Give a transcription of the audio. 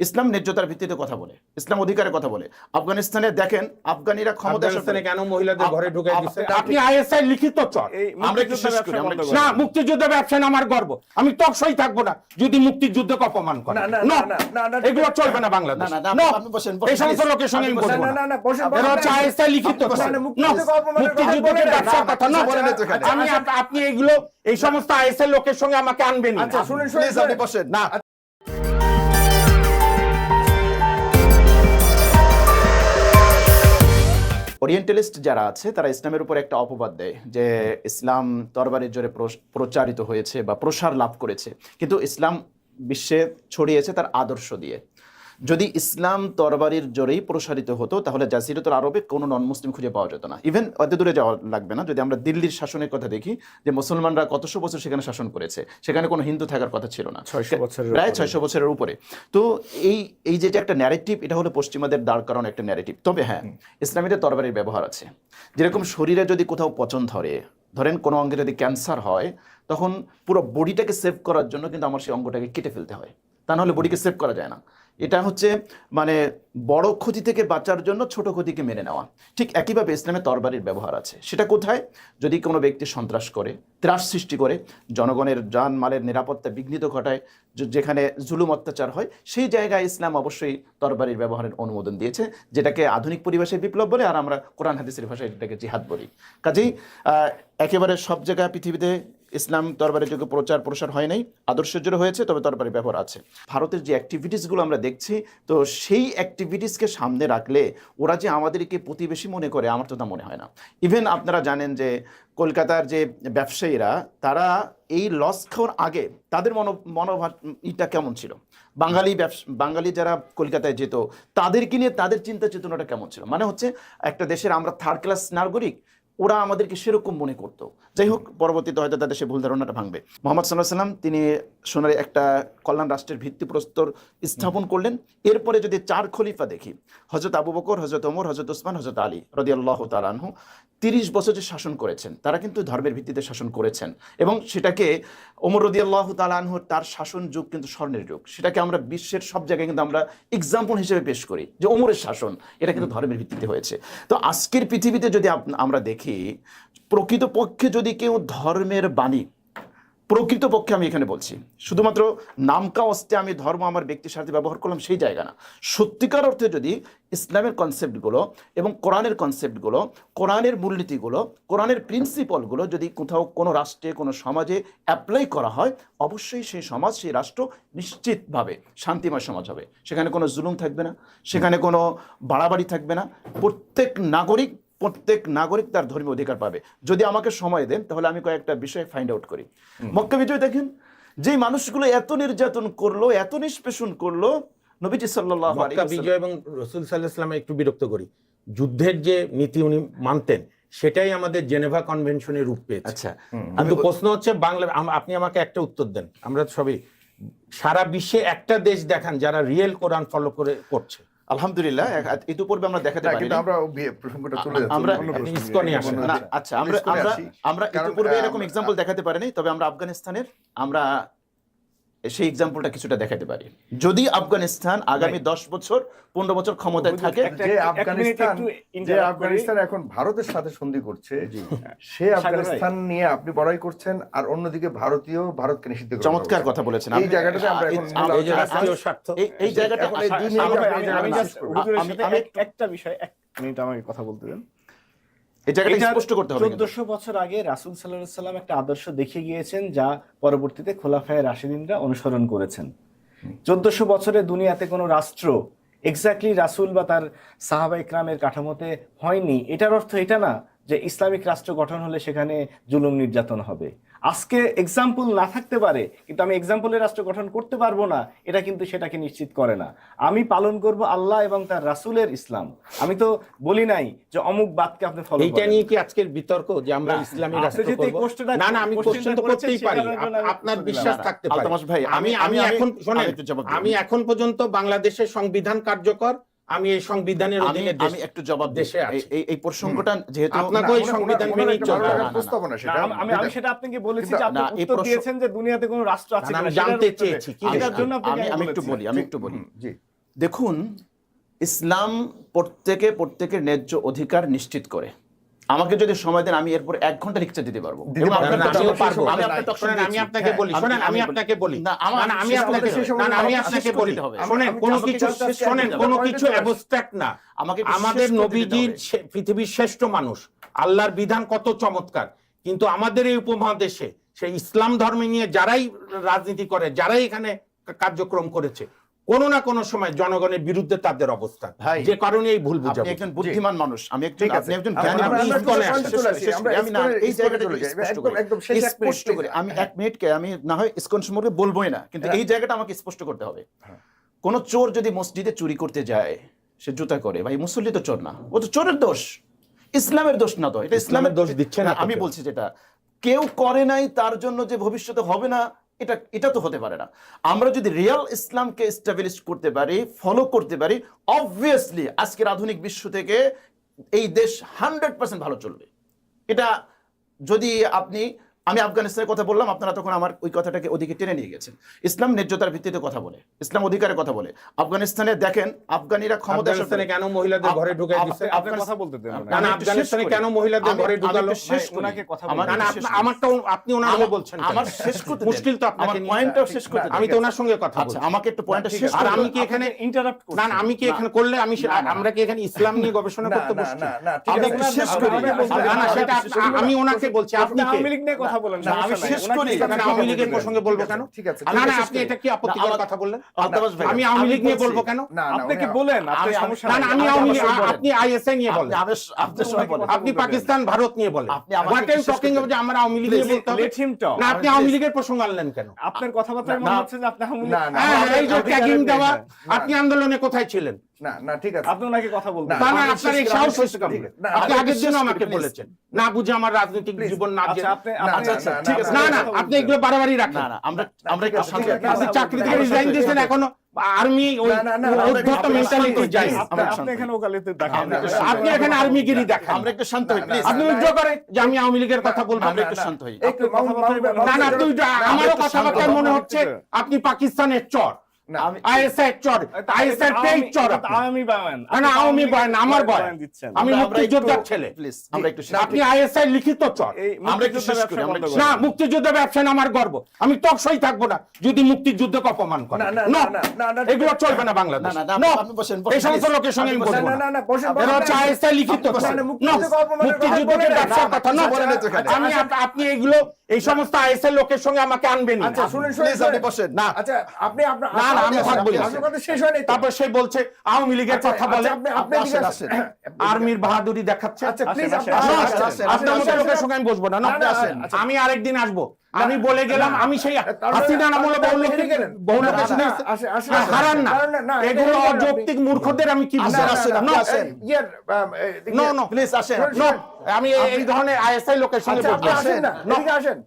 ইসলাম ন্যায্যতার ভিত্তিতে কথা বলে ইসলাম অধিকারের কথা বলে আফগানিস্তানে দেখেন আফগানিরা ক্ষমতা আফগানিস্তানে কেন মহিলাদের ঘরে ঢুকে দিচ্ছে আপনি- আপনি আইএসআই লিখিত চর এই আমরা একটু শেষ করি, ব্যবসা আমরা বন্ধ একটু- করো। না মুক্তিযুদ্ধ ব্যবসা আমার গর্ব আমি টকসই থাকব না যদি মুক্তিযুদ্ধকে অপমান করে না, না, না, না, না, না, এগুলো চলবে না না, বাংলাদেশ না, না, আপনি বসেন, বসেন, এই সমস্ত লোকের সঙ্গে আমি আপনি না, না না, না, বসেন, বসেন, এরা হচ্ছে আইএসআই লিখিত আপনি মুক্তিযুদ্ধকে। ব্যবসার কথা না। আমি এগুলো এই সমস্ত আইএসআই লোকের সঙ্গে আমাকে আনবেন না। আচ্ছা শুনেন শুনেন আপনি বসেন না ওরিয়েন্টালিস্ট যারা আছে, তারা ইসলামের উপর একটা অপবাদ দেয় যে ইসলাম তরবারির জোরে প্রচারিত হয়েছে বা প্রসার লাভ করেছে। কিন্তু ইসলাম বিশ্বে ছড়িয়েছে তার আদর্শ দিয়ে। যদি ইসলাম তরবারির জোরেই প্রসারিত হতো তাহলে জাসিরতুল আরবে কোনো নন মুসলিম খুঁজে পাওয়া যেত না। ইভেন অত দূরে যাওয়া লাগবে না। যদি আমরা দিল্লির শাসনের কথা দেখি যে মুসলমানরা কতশো বছর সেখানে শাসন করেছে সেখানে কোনো হিন্দু থাকার কথা ছিল না। 600 বছরের প্রায় ছয়শো বছরের উপরে। তো এই এই যে একটা ন্যারেটিভ এটা হলো পশ্চিমাদের দাঁড় করানো একটা ন্যারেটিভ তবে হ্যাঁ ইসলামীদের তরবারির ব্যবহার আছে। যেরকম শরীরে যদি কোথাও পচন ধরে ধরেন কোনো অঙ্গে যদি ক্যান্সার হয় তখন পুরো বডিটাকে সেভ করার জন্য কিন্তু আমার সেই অঙ্গটাকে কেটে ফেলতে হয়। তা নাহলে বডিকে সেভ করা যায় না। এটা হচ্ছে মানে বড় ক্ষতি থেকে বাঁচার জন্য ছোট ক্ষতিকে মেনে নেওয়া। ঠিক একইভাবে ইসলামে তরবারির ব্যবহার আছে। সেটা কোথায়? যদি কোনো ব্যক্তি সন্ত্রাস করে, ত্রাস সৃষ্টি করে, জনগণের যান মালের নিরাপত্তা বিঘ্নিত ঘটায় যেখানে জুলুম অত্যাচার হয়, সেই জায়গায় ইসলাম অবশ্যই তরবারির ব্যবহারের অনুমোদন দিয়েছে, যেটাকে আধুনিক পরিভাষায় বিপ্লব বলে, আর আমরা কোরআন হাদিসের ভাষায় এটাকে জিহাদ বলি। কাজেই একেবারে সব জায়গায় পৃথিবীতে ইসলাম তরবারের যুগে প্রচার প্রসার হয় নাই, আদর্শ জন্য হয়েছে, তবে তরবারের ব্যবহার আছে। ভারতের যে অ্যাক্টিভিটিসগুলো আমরা দেখছি, তো সেই অ্যাক্টিভিটিসকে সামনে রাখলে ওরা যে আমাদেরকে প্রতিবেশী মনে করে, আমার তো তা মনে হয় না। ইভেন আপনারা জানেন যে কলকাতার যে ব্যবসায়ীরা, তারা এই লস খাওয়ার আগে তাদের মনো, মনোভাব, ইটা কেমন ছিল? বাঙালি বাঙালি যারা কলকাতায় যেত, তাদেরকে নিয়ে তাদের চিন্তা চেতনাটা কেমন ছিল? মানে হচ্ছে একটা দেশের আমরা থার্ড ক্লাস নাগরিক ওরা আমাদেরকে সেরকম মনে করতো। যাই হোক পরবর্তীতে হয়তো তাদের সে ভুল ধারণাটা ভাঙবে। মোহাম্মদ সাল্লাহ সাল্লাম তিনি সোনার একটা কল্যাণ রাষ্ট্রের ভিত্তিপ্রস্তর স্থাপন করলেন। এরপরে যদি চার খলিফা দেখি হজরত আবু বকর হজরত ওমর হজরত ওসমান হজরত আলী রদি আল্লাহ তালানহু তিরিশ বছর যে শাসন করেছেন তারা কিন্তু ধর্মের ভিত্তিতে শাসন করেছেন। এবং সেটাকে ওমর রদি আল্লাহ তালানহুর তার শাসন যুগ কিন্তু স্বর্ণের যুগ। সেটাকে আমরা বিশ্বের সব জায়গায় কিন্তু আমরা এক্সাম্পল হিসেবে পেশ করি যে ওমরের শাসন এটা কিন্তু ধর্মের ভিত্তিতে হয়েছে। তো আজকের পৃথিবীতে যদি আমরা দেখি প্রকৃতপক্ষে যদি কেউ ধর্মের বাণী, প্রকৃতপক্ষে আমি এখানে বলছি, শুধুমাত্র নামকা অস্তে আমি ধর্ম আমার ব্যক্তির সাথে ব্যবহার করলাম সেই জায়গা না। সত্যিকার অর্থে যদি ইসলামের কনসেপ্টগুলো এবং কোরআনের কনসেপ্টগুলো কোরআনের মূলনীতিগুলো, কোরআনের প্রিন্সিপালগুলো যদি কোথাও কোনো রাষ্ট্রে, কোনো সমাজে অ্যাপ্লাই করা হয়, অবশ্যই সেই সমাজ, সেই রাষ্ট্র নিশ্চিতভাবে শান্তিময় সমাজ হবে। সেখানে কোনো জুলুম থাকবে না, সেখানে কোনো বাড়াবাড়ি থাকবে না। প্রত্যেক নাগরিক প্রত্যেক নাগরিক তার ধর্মীয় অধিকার পাবে। যদি আমাকে সময় দেন তাহলে আমি কয়েকটা বিষয় ফাইন্ড আউট করি। মক্কা বিজয় দেখেন যে মানুষগুলো এত নির্যাতন করল এত নিষ্পেষণ করল নবীজি সাল্লাহ বিজয় এবং রসুল সাল্লাহ একটু বিরক্ত করি। যুদ্ধের যে নীতি উনি মানতেন সেটাই আমাদের জেনেভা কনভেনশনের রূপ পেয়েছে। আচ্ছা। কিন্তু প্রশ্ন হচ্ছে বাংলা আপনি আমাকে একটা উত্তর দেন। আমরা সবই সারা বিশ্বে একটা দেশ দেখান যারা রিয়েল কোরআন ফলো করে করছে। আলহামদুলিল্লাহ এক- ইতিপূর্বে আমরা দেখাতে পারি কিন্তু আমরা প্রসঙ্গটা চলে যাচ্ছে। আমরা ইসকনে আসেন। না আচ্ছা আমরা আমরা আমরা কারণ, ইতিপূর্বে এরকম এক্সাম্পল দেখাতে পারিনি তবে আমরা আফগানিস্তানের আমরা সেই এক্সাম্পলটা কিছুটা দেখাতে পারি। যদি আফগানিস্তান আগামী দশ বছর পনেরো বছর ক্ষমতায় থাকে যে আফগানিস্তান যে আফগানিস্তান এখন ভারতের সাথে সন্ধি করছে। সে আফগানিস্তান নিয়ে আপনি বড়াই করছেন আর অন্যদিকে ভারতীয় ভারতকে নিষিদ্ধ চমৎকার কথা বলেছেন। এই জায়গাটাতে আমরা এই- জায়গাটা আমি- একটা বিষয় এক মিনিট আমাকে কথা বলতে দেন। এই জায়গাটা স্পষ্ট করতে হবে কিন্তু। চোদ্দশো বছর আগে রাসুল সাল্লাম একটা আদর্শ দেখে গিয়েছেন যা পরবর্তীতে খোলাফায় রাশিদিনরা অনুসরণ করেছেন চোদ্দশো বছরে দুনিয়াতে কোনো রাষ্ট্র এক্স্যাক্টলি রাসুল বা তার সাহাবা ইকরামের কাঠামোতে হয়নি এটার অর্থ এটা না যে ইসলামিক রাষ্ট্র গঠন হলে সেখানে জুলুম নির্যাতন হবে। আজকে এক্সাম্পল না থাকতে পারে কিন্তু আমি এক্সাম্পলের রাষ্ট্র গঠন করতে পারব না এটা কিন্তু সেটাকে নিশ্চিত করে না। আমি পালন করব আল্লাহ এবং তার রাসুলের ইসলাম। আমি তো বলি নাই যে অমুক বাদকে আপনি ফলো এইটা নিয়ে কি আজকের বিতর্ক যে আমরা ইসলামী রাষ্ট্র করব? না না আমি কোশ্চেন তো করতেই পারি। আপনার বিশ্বাস থাকতে পারে। ভাই, আমি আমি- এখন শোনেন। আমি এখন পর্যন্ত বাংলাদেশের সংবিধান কার্যকর আমি এই সংবিধানের আমি অধীনে আমি একটু জবাব দেশে এই- এই প্রসঙ্গটা যেহেতু আপনাকে ওই সংবিধান মেনে চলতে। প্রস্তাবনা সেটা। আমি আমি সেটা আপনাকে বলেছি যে আপনি উত্তর দিয়েছেন যে দুনিয়াতে কোনো রাষ্ট্র আছে কিনা, জানতে চেয়েছি, কি জন্য আমি আমি একটু বলি আমি একটু বলি। জি। দেখুন ইসলাম প্রত্যেকে প্রত্যেকের ন্যায্য অধিকার নিশ্চিত করে। আমাকে যদি সময় দেন আমি এরপর এক ঘণ্টা লেকচার দিতে পারব। আমি। আপনাকে বলি হ্যাঁ, শোনেন আমি আপনাকে বলি। না আমি আপনাকে আমি বলি। শোনেন কোনো কিছু শোনেন কোনো কিছু অ্যাবস্ট্রাক্ট না। আমাকে আমাদের নবীজির পৃথিবীর শ্রেষ্ঠ মানুষ। আল্লাহর বিধান কত চমৎকার। কিন্তু আমাদের এই উপমহাদেশে সেই ইসলাম ধর্মে নিয়ে যারাই রাজনীতি করে যারাই এখানে কার্যক্রম করেছে কোনো না কোনো সময় জনগণের বিরুদ্ধে তাদের অবস্থান। ভাই, যে কারণে এই ভুল বুঝাবো। একজন বুদ্ধিমান মানুষ আমি একজন আপনি একজন জ্ঞানী। আমি না এই জায়গাটা স্পষ্ট একদম- করি। স্পষ্ট আমি হ্যাঁ। এক মিনিটকে আমি না হয় ইসকন সম্পর্কে বলবোই না কিন্তু হ্যাঁ। এই জায়গাটা আমাকে স্পষ্ট করতে হবে। কোন চোর যদি মসজিদে চুরি করতে যায় সে জুতা করে ভাই মুসল্লি তো চোর না। ও তো চোরের দোষ। ইসলামের দোষ না তো এটা ইসলামের দোষ দিচ্ছে না না, আমি বলছি যেটা। কেউ করে নাই তার জন্য যে ভবিষ্যতে হবে না এটা এটা তো হতে পারে না। আমরা যদি রিয়াল ইসলামকে স্টাবলিশ করতে পারি ফলো করতে পারি অবভিয়াসলি আজকের আধুনিক বিশ্ব থেকে এই দেশ হান্ড্রেড পার্সেন্ট ভালো চলবে। এটা যদি আপনি আমি আফগানিস্তানের কথা বললাম আপনারা তখন আমার ওই কথাটাকে ওদিকে টেনে নিয়ে গেছেন ইসলাম ন্যায্যতার ভিত্তিতে কথা বলে ইসলাম অধিকারের কথা বলে আফগানিস্তানে দেখেন আফগানিরা ক্ষমতা আফগানিস্তানে কেন মহিলাদের ঘরে ঢুকে আপ- দিচ্ছে আপনি কথা বলতে দেন না। আফগানিস্তানে কেন মহিলাদের আমি- ঘরে ঢুকালো? শেষ ওনাকে কথা আমার বলতে না না শেষ আপনা- করি। আমারটাও আপনি বলছেন আমার শেষ করতে মুশকিল তো আপনাকে আমার নিয়ে। শেষ করতে আমি তো ওনার সঙ্গে কথা আচ্ছা বলছি আমাকে একটু পয়েন্টটা শেষ। আর আমি কি এখানে ইন্টারাপ্ট না না আমি কি এখানে করলে আমি আমরা কি এখানে ইসলাম নিয়ে গবেষণা করতে বসছি না, না, ঠিক আছে। শেষ করি। না না সেটা। আমি ওনাকে বলছি আপনি কে নিয়ে কথা বলেন না, আমি শেষ করি। আওয়ামী লীগের প্রসঙ্গে বলব কেন? ঠিক আছে, না না আপনি এটা কি আপত্তিকর কথা বললেন? আমি আওয়ামী লীগ নিয়ে বলব কেন? না, না, আপনি কি বলেন? আপনার আমি- সমস্যা না না আমি আওয়ামী বলেন। আপনি আইএসআই নিয়ে বলেন। আপনার সময় বলেন। আপনি পাকিস্তান ভারত নিয়ে বলেন। আপনি হোয়াট শেষ টকিং যে আমরা আওয়ামী লীগ নিয়ে বলতে হবে. না আপনি আওয়ামী লীগের প্রসঙ্গ আনলেন কেন? আপনার কথাবার্তায় না, মনে হচ্ছে যে আপনি আওয়ামী লীগ- না, না, হ্যাঁ এই যে ট্যাগিং দেওয়া। আপনি আন্দোলনে কোথায় ছিলেন? না না ঠিক আছে আপনি ওনাকে কথা বলতে না, না আপনার এই সাহস হয়েছে। কেমন? আপনি আগের দিন আমাকে বলেছেন না বুঝে আমার রাজনৈতিক জীবন না আচ্ছা আপনি আপনি আচ্ছা, ঠিক আছে না না, আপনি এগুলো বাড়াবাড়ি না রাখেন না আমরা না, আমরা একটু শান্ত। আপনি চাকরি থেকে রিজাইন দিয়েছেন এখনও আর্মি ওই মেন্টালিটি যাই। আপনি এখানে। ওকালতি দেখান আপনি। এখানে আর্মিগিরি দেখান আমরা একটু শান্ত হই প্লিজ আপনি করে যে আমি আওয়ামী লীগের কথা বলব আমরা একটু শান্ত হই কথা। না না তুই আমারও শান্ত মনে। হচ্ছে আপনি পাকিস্তানের চর আমার মুক্তিযুদ্ধ ব্যবসা গর্ব। আমি টকসই থাকব না যদি মুক্তিযুদ্ধকে অপমান করে। এগুলো চলবে না বাংলাদেশ। এই সমস্ত লোকের সঙ্গে আমি লিখিত। মুক্তিযুদ্ধকে কথা না। ব্যবসার কথা। আমি আপনি এগুলো এই সমস্ত আইএসএল লোকের সঙ্গে আমাকে আনবেন আচ্ছা শুনেন শুনেন Please, আপনি বসেন। না। আচ্ছা আপনি আপনার না, না, আমি থাকব কথা শেষ হয়নি তারপর সে বলছে আওয়ামী লীগের আচ্ছা, কথা আচ্ছা, বলে আপনি আপনি আপনি। আর্মির বাহাদুরি দেখাচ্ছে। আচ্ছা প্লিজ আপনি আপনার মতো লোকের সঙ্গে আমি বসবো না। না। আচ্ছা। আমি আরেকদিন আসব। আমি বলে গেলাম আমি সেই মানে- হাসিনা না বলে মানে বহু। বহু লোকের আসেন। হারান না এগুলো। অযৌক্তিক মূর্খদের আমি কি বিচার বলব? না, না, না, প্লিজ আসেন নো আমি এই- ধরনের আইএসআই লোকের সঙ্গে আচ্ছা, আসেন না, আসেন।